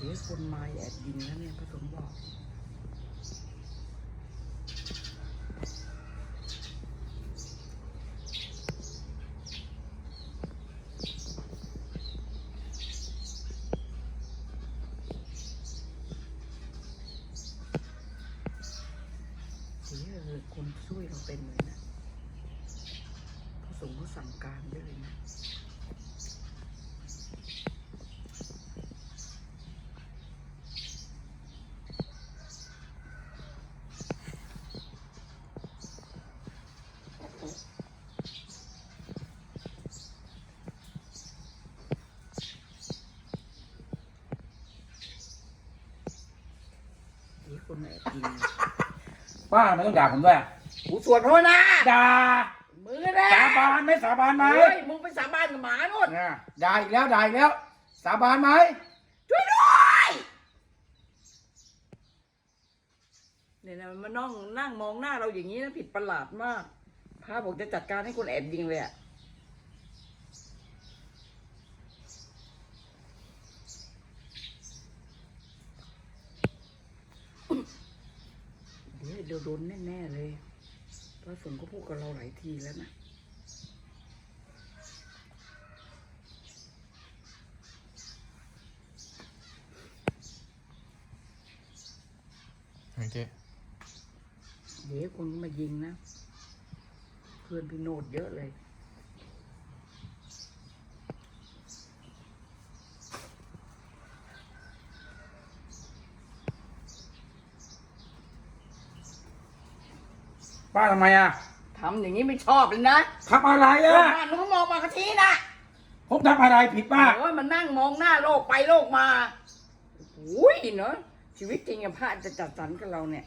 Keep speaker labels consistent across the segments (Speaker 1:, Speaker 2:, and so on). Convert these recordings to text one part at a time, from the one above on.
Speaker 1: เดี๋ยวคนมาแอบยิงแล้วเนี่ยพระสงฆ์บอกคนช่วยเราเป็นเลยนะพระสงฆ์เขาสั่งการได้เลยนะ คนแอบยิง
Speaker 2: ป้าไม่ต้องด่าผมด้วย
Speaker 1: กูสวดภาวนา
Speaker 2: ด่า
Speaker 1: มึงนะ
Speaker 2: สาบานไหมสาบานไหม
Speaker 1: เฮ้ยมึงไปสาบานกับหมาโน่น
Speaker 2: เนี่ยด่าอีกแล้วด่าอีกแล้ว สาบานไหม
Speaker 1: ช่วยด้วยเนี่ยนะมันนั่งนั่งมองหน้าเราอย่างนี้นะผิดประหลาดมากพระบอกจะจัดการให้คนแอบยิงเลยอะ เดี๋ยวเดี๋ยวโดนแน่ๆเลยพระสงฆ์ก็พูดกับเราหลายทีแล้วนะ
Speaker 3: โอเค
Speaker 1: เดี๋ยวคนก็มายิงนะ เพื่อนพี่โนดเยอะเลย
Speaker 2: ป้าทำไมอะ
Speaker 1: ทำอย่างนี้ไม่ชอบเลยนะ
Speaker 2: ทำอะไร
Speaker 1: โล
Speaker 2: อะ
Speaker 1: กมาหนูมองมากระทีนะ
Speaker 2: ผมทำอะไรผิดป้า
Speaker 1: โอ้ยมันนั่งมองหน้าโลกไปโลกมาโอ้ยเนาะชีวิตจริงอะพระจะจัดสรรกับเราเนี่ย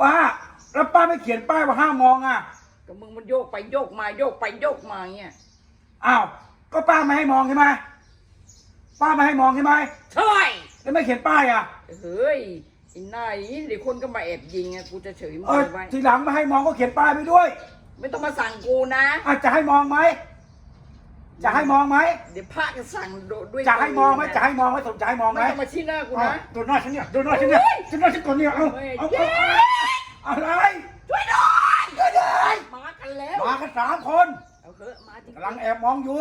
Speaker 2: ป้า แล้วป้าไม่เขียนป้ายว่าห้ามมองอะ
Speaker 1: ก็มึงมันโยกไปโยกมาโยกไปโยกมาเงี้ย
Speaker 2: อ้าวก็ป้าไม่ให้มองใช่ไหมป้าไม่ให้มองใช่ไหม
Speaker 1: ใช่
Speaker 2: แล้วไม่เขียนป้ายอะ
Speaker 1: เฮ้ย ไอ้หน้าอย่างนี้เดี๋ยวคนก็มาแอบยิงอะกูจะเฉยมื
Speaker 2: เออ
Speaker 1: อไว้
Speaker 2: ทีหลังไม่ให้มองก็เขียนป้ายไปด้วย
Speaker 1: ไม่ต้องมาสั่งกูนะ
Speaker 2: อาจจะให้มองไหมจะให้มองไหม
Speaker 1: เดี๋ยวพระจะสั่งโดดด้วย
Speaker 2: จะให้มองไหม
Speaker 1: ตัวเจะ
Speaker 2: ให้มองไหมสนใจให้มองไหม
Speaker 1: ไม่ต้องมาชี้หน้ากู
Speaker 2: อะ
Speaker 1: นะ
Speaker 2: ดูหน้าฉันเนี่ยดูหน้าฉันเนี่ยดูหน้าฉันก่อนเนี่ยเอา
Speaker 1: เฮ้ย
Speaker 2: เอา
Speaker 1: เย้
Speaker 2: เอาอะไร
Speaker 1: ช่วยด้วยช่วยด้วยมากันแล้ว
Speaker 2: มากันสามคน
Speaker 1: เอาเถอะมาจริง
Speaker 2: กำลังแอบมองอยู่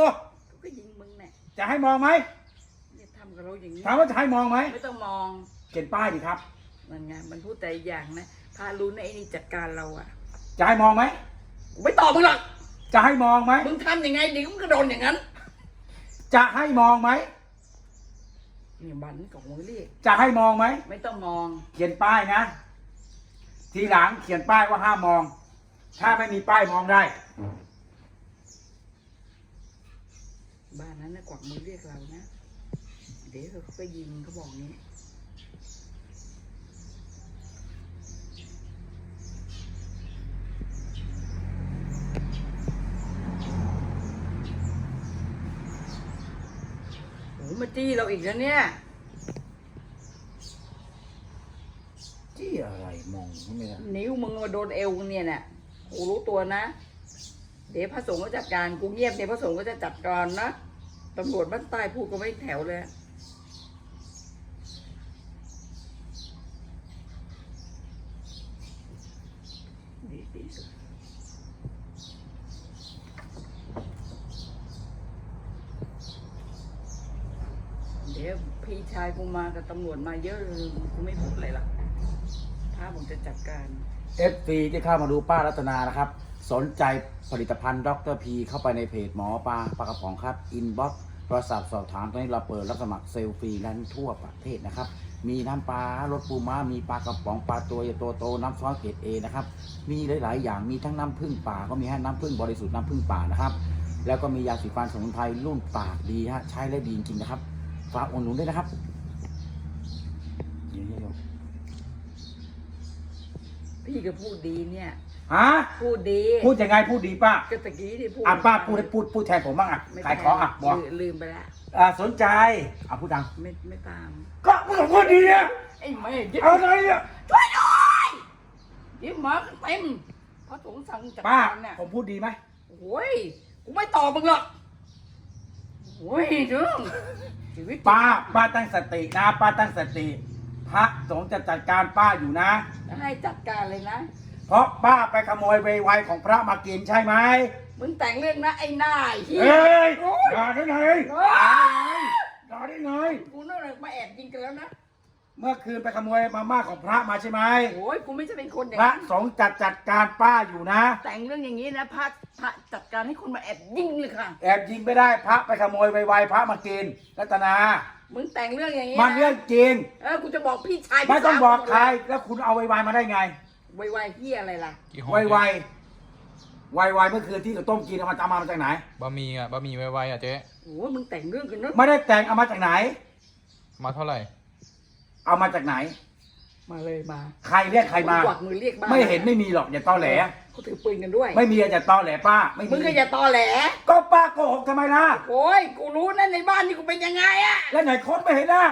Speaker 1: กูก็ยิงมึงเนี่ย
Speaker 2: จะให้มองไหม
Speaker 1: เนี่ยทำกับเราอย่างนี้
Speaker 2: ถามว่าจะให้มองไหม
Speaker 1: ไม่ต้องมอง
Speaker 2: เขียนป้ายดิครับ
Speaker 1: นั่นไงมันพูดแต่อย่างนะพารู้นะไอ้นี่จัดการเราอะ
Speaker 2: จะให้มองไหม
Speaker 1: กูไม่ตอบมึงหรอก
Speaker 2: จะให้มองไหม
Speaker 1: มึงทำยังไงเดี๋ยวมึงก็โดนอย่างนั้น
Speaker 2: จะให้มองไหม
Speaker 1: เนี่ยบันของมึงเรียก
Speaker 2: จะให้มองไหม
Speaker 1: ไม่ต้องมอง
Speaker 2: เขียนป้ายนะ ทีหลังเขียนป้ายว่าห้ามมอง ถ้าไม่มีป้ายมองได้
Speaker 1: บ้านนั้นนะกวักมือเรียกเรานะ เดี๋ยวเขาก็ยิงเขาบอกนี้โอ้มา จี้เราอีกแล้วเนี่ย
Speaker 2: ที่อะไรมองเนี่ย
Speaker 1: นิ้วมึงมาโดนเอวเนี่ยน่ะกูรู้ตัวนะ เดี๋ยวพระสงฆ์ก็จัดการ กูเงียบเดี๋ยวพระสงฆ์ก็จะจัดการนะตำรวจบ้านใต้พูดก็ไม่แถวเลย ดีดีสุด เดี๋ยวพี่ชายกูมากับตำรวจมาเยอะเลยกูไม่พูดอะไรหรอกถ้าผมจะจัดการ
Speaker 2: เอฟซีที่เข้ามาดูป้ารัตนานะครับ สนใจผลิตภัณฑ์ดรพีเข้าไปในเพจหมอปลาปลากระป๋องครับอินบ็อกโทรศัพท์สอบถามตอนนี้เราเปิดรับสมัครเซลฟรีนั้นทั่วประเทศนะครับ มีน้ำปลารสปูม้ามีปลากระป๋องปลาตัวใหญ่ตัวโตน้ำซอสเกรดเอนะครับ มีหลาย ๆ อย่างมีทั้งน้ำผึ้งป่าก็มีฮะน้ำผึ้งบริสุทธิ์น้ำผึ้งป่านะครับ แล้วก็มียาสีฟันสมุนไพรรุ่นปากดีฮะใช้แล้วดีจริงๆนะครับ ฝากอุดหนุนด้วยนะครับนี่นี่
Speaker 1: พี่ก็พูดดีเนี่ย
Speaker 2: ฮะ
Speaker 1: พูดดี
Speaker 2: พูดยังไงพูดดีป้า
Speaker 1: ก็ตะกี้ที่พูด
Speaker 2: อะป้าพูดให้พูดพูดแทนผมบ้างอะ
Speaker 1: ไม่
Speaker 2: ขายของอะบอก
Speaker 1: ลืมลืมไปแล้ว
Speaker 2: อ่าสนใจอะพูดดัง
Speaker 1: ไม่ไม่ตาม
Speaker 2: ก็มึงก็พูดดีอะ
Speaker 1: ไอ้แม่ยึด
Speaker 2: เอาอะไรอะ
Speaker 1: ช่วยด้วยเดี๋ยวหมาเต็มพระสงฆ์สั่งจัด
Speaker 2: ป้า
Speaker 1: การเนี่ย
Speaker 2: ผมพูดดีไหม
Speaker 1: โอ้ยกูไม่ตอบมึงหรอกโอ้ยเด้อ ชีวิต
Speaker 2: ป้าป้าตั้งสตินะ ป้าตั้งสติ พระสงฆ์จะจัดการป้าอยู่นะ
Speaker 1: จะให้จัดการเลยนะ
Speaker 2: เพราะป้าไปขโมยไวๆของพระมากินใช่ไหม
Speaker 1: มึงแต่งเรื่องนะไอ้หน้าไอ้เฮีย
Speaker 2: เอ้ย
Speaker 1: โอ้ย
Speaker 2: ด่าได้ไง
Speaker 1: โอ๊ย
Speaker 2: ด่าได้ไง
Speaker 1: กูน่าจะมาแอบยิงกันแล้วนะ
Speaker 2: เมื่อคืนไปขโมยมาม่าของพระมาใช่ไหม
Speaker 1: โอ้ยกูไม่ใช่เป็นคนอย่าง
Speaker 2: พระ
Speaker 1: นั้น
Speaker 2: สงฆ์จัดจัดการป้าอยู่นะ
Speaker 1: แต่งเรื่องอย่างนี้นะพระพระจัดการให้คนมาแอบยิงเลยค่ะ
Speaker 2: แอบยิงไม่ได้พระไปขโมยไวๆพระมากินรัตนา
Speaker 1: มึงแต่งเรื่องอย่างนี้
Speaker 2: มันเรื่องจริง
Speaker 1: เออกูจะบอกพี่ชาย
Speaker 2: ไม่ต้องบอกใคร
Speaker 1: พี่
Speaker 2: แล้วคุณเอาไวๆมาได้ไง
Speaker 1: สาวไวๆเฮียอะไรล่ะ
Speaker 3: กี่ห่อ
Speaker 2: ไวๆไวๆเมื่อคืนที่กับต้มกินเอามาเอามาจากไหน
Speaker 3: บะหมี่อะบะหมี่ไวๆอะเจ๊
Speaker 1: โอ้ยมึงแต่งเรื่องกันเนอะ
Speaker 2: ไม่ได้แต่งเอามาจากไหน
Speaker 3: มาเท่าไหร่
Speaker 2: เอามาจากไหน
Speaker 1: มาเลยมา
Speaker 2: ใครเรียกใครมา
Speaker 1: กวักมือเรียกบ้าน
Speaker 2: ไม่เห็นไม่มีหรอกอย่าตอแหล
Speaker 1: เขาถือปืนกันด้วย
Speaker 2: ไม่มีอย่าตอแหลป้าไม่มี
Speaker 1: มึงก็อย่าตอแหล
Speaker 2: ก็ป้าโกหกทำไมล่ะ
Speaker 1: โอ้ยกูรู้นะในบ้านนี่กูเป็นยังไงอะ
Speaker 2: แล้วไหนคนไม่เห็นล่ะ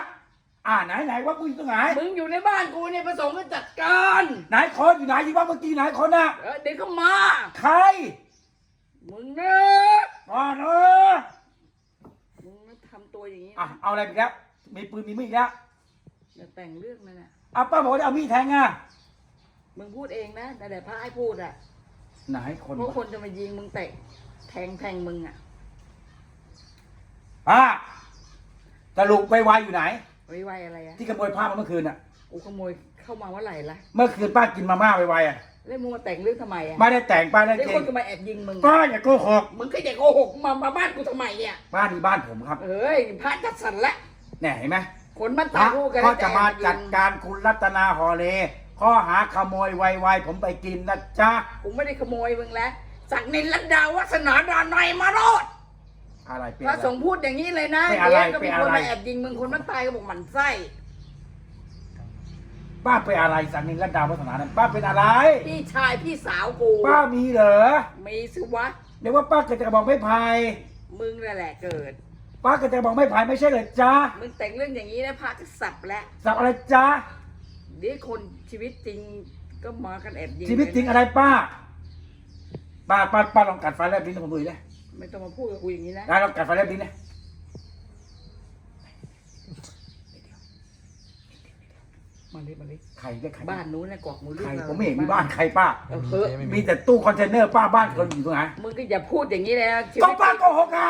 Speaker 2: อ่าไหนไหนว่ากูอยู่ตรงไหน
Speaker 1: มึงอยู่ในบ้านกูเนี่ยประสงค์ก็จัดการ
Speaker 2: ไหนคนอยู่ไหนที่ว่าเมื่อกี้ไหนคนน่ะ
Speaker 1: เออเดี๋ยวเขามา
Speaker 2: ใคร
Speaker 1: มึงเนอะ
Speaker 2: อ่าเนอะ
Speaker 1: มึงทำตัวอย่างนี้
Speaker 2: อะ
Speaker 1: นะ
Speaker 2: เอาอะไรไปแล้วมีปืนมีมีดอีกแล้ว
Speaker 1: อย่าแต่งเรื่องนั่นน่ะ
Speaker 2: อะป้าบอกว่าจะเอามีดแทงอะ
Speaker 1: มึงพูดเองนะแต่แต่พระให้พูดอะ
Speaker 2: ไหนคน
Speaker 1: เพราะ
Speaker 2: วะ
Speaker 1: คนจะมายิงมึงเตะแทงแทงมึงอะ
Speaker 2: ป้าสรุปไปวายอยู่ไหน
Speaker 1: ไวๆอะไรอะ
Speaker 2: ที่ขโมยผ้ามาเมื่อคืนอะ
Speaker 1: กูขโมยเข้ามาเมื่อไหร่ละ
Speaker 2: เมื่อคืนป้ากินมาม่าไวๆอะ
Speaker 1: แล้วมึงมาแต่งเรื่องทำไมอะ
Speaker 2: ไม่ได้แต่งป้าได้
Speaker 1: เดี๋ยว
Speaker 2: จริ
Speaker 1: ค
Speaker 2: ง
Speaker 1: นจะมาแอบยิงมึง
Speaker 2: ป้าอย่าโกหก
Speaker 1: มึงก็อย่าโกหกมามาบ้านกูทำไมเนี่ย
Speaker 2: บ้านนี้บ้านผมครับ
Speaker 1: เอ้ยพระจัดสรรละ
Speaker 2: เนี่ยเห็นไหม
Speaker 1: คนมัน
Speaker 2: พ
Speaker 1: ตา
Speaker 2: ระ
Speaker 1: ยคู่กัน
Speaker 2: ก็จะมา
Speaker 1: แอบยิง
Speaker 2: จัดการคุณรัตนาฮอเล ข้อหาขโมยไวๆผมไปกินนะจ๊ะ
Speaker 1: กูไม่ได้ขโมยมึงแล้วสักนินลัดดาวัฒนาดานในยมาโรด
Speaker 2: อะไรเป็น
Speaker 1: พระ
Speaker 2: อะไร
Speaker 1: สงฆ์พูดอย่างนี้เลยนะ
Speaker 2: เป็นอะไร
Speaker 1: เดี๋ยวก็มี
Speaker 2: เป็น
Speaker 1: คน
Speaker 2: อะไร
Speaker 1: มาแอบยิงมึงคนมันตายก็บอกหมันไส้
Speaker 2: ป้าเป็นอะไรสันนิรัตดาวัฒนานั้นป้าเป็นอะไร
Speaker 1: พี่ชายพี่สาวกู
Speaker 2: ป้ามีเหรอ
Speaker 1: มีสิวะ
Speaker 2: เดี๋ยวว่าป้าเกิดจะบอกไม่พาย
Speaker 1: มึงนั่นแหละเกิด
Speaker 2: ป้าเกิดจะบอกไม่พายไม่ใช่เหรอจ๊ะ
Speaker 1: มึงแต่งเรื่องอย่างนี้นะพระจะสับแล้ว
Speaker 2: สับอะไรจ๊ะ
Speaker 1: เดี๋ยวคนชีวิตจริงก็มากันแอบยิง
Speaker 2: ชีวิตจริงอะไรป้า ป้าป้าป้าลองกัดไฟแลบลิ้นให้ผมดูดิ
Speaker 1: ไม่ต้องมาพูดกับกูอย่างนี้นะ
Speaker 2: ได้ลองกัดไฟแลบลิ้นนะ
Speaker 1: มาเลยมาเลย
Speaker 2: ใครเรียกใคร
Speaker 1: บ้านนู้นนะกวักมือเรีย
Speaker 2: ใคร
Speaker 1: กเรา
Speaker 2: ผมไม่เห็นมีบ้านใครป้า
Speaker 1: เออเฮ้ย
Speaker 3: เจ๊ไม่
Speaker 2: มี
Speaker 3: มี
Speaker 2: แต่ตู้คอนเทนเนอร์ป้าบ้านคนอยู่ตรงไหน
Speaker 1: มึงก็อย่าพูดอย่างนี้เลยนะชีวิ
Speaker 2: ก็
Speaker 1: ต
Speaker 2: ป้าโกหกอะ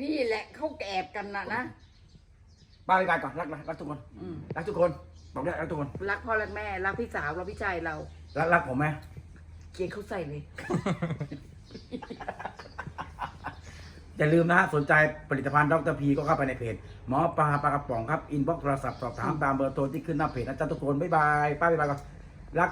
Speaker 1: นี่แหละเขาแอบกันนะนะ
Speaker 2: ป้าไปก่อนรักรักรักทุกคน
Speaker 1: อืม
Speaker 2: รักทุกคนบอกได้รักทุกคน
Speaker 1: รักพ่อรักแม่รักพี่สาวรักพี่ชายเรา
Speaker 2: รักรักผมไหม
Speaker 1: เกลียดเขาใส่เลย
Speaker 2: อย่าลืมนะฮะสนใจผลิตภัณฑ์ดรพีก็เข้าไปในเพจหมอปลาปลากระป๋องครับอินบ็อกโทรศัพท์สอบถามตามเบอร์โทรที่ขึ้นหน้าเพจนะจ๊ะทุกคนบ๊ายบายป้าบ๊ายบายก่อนรัก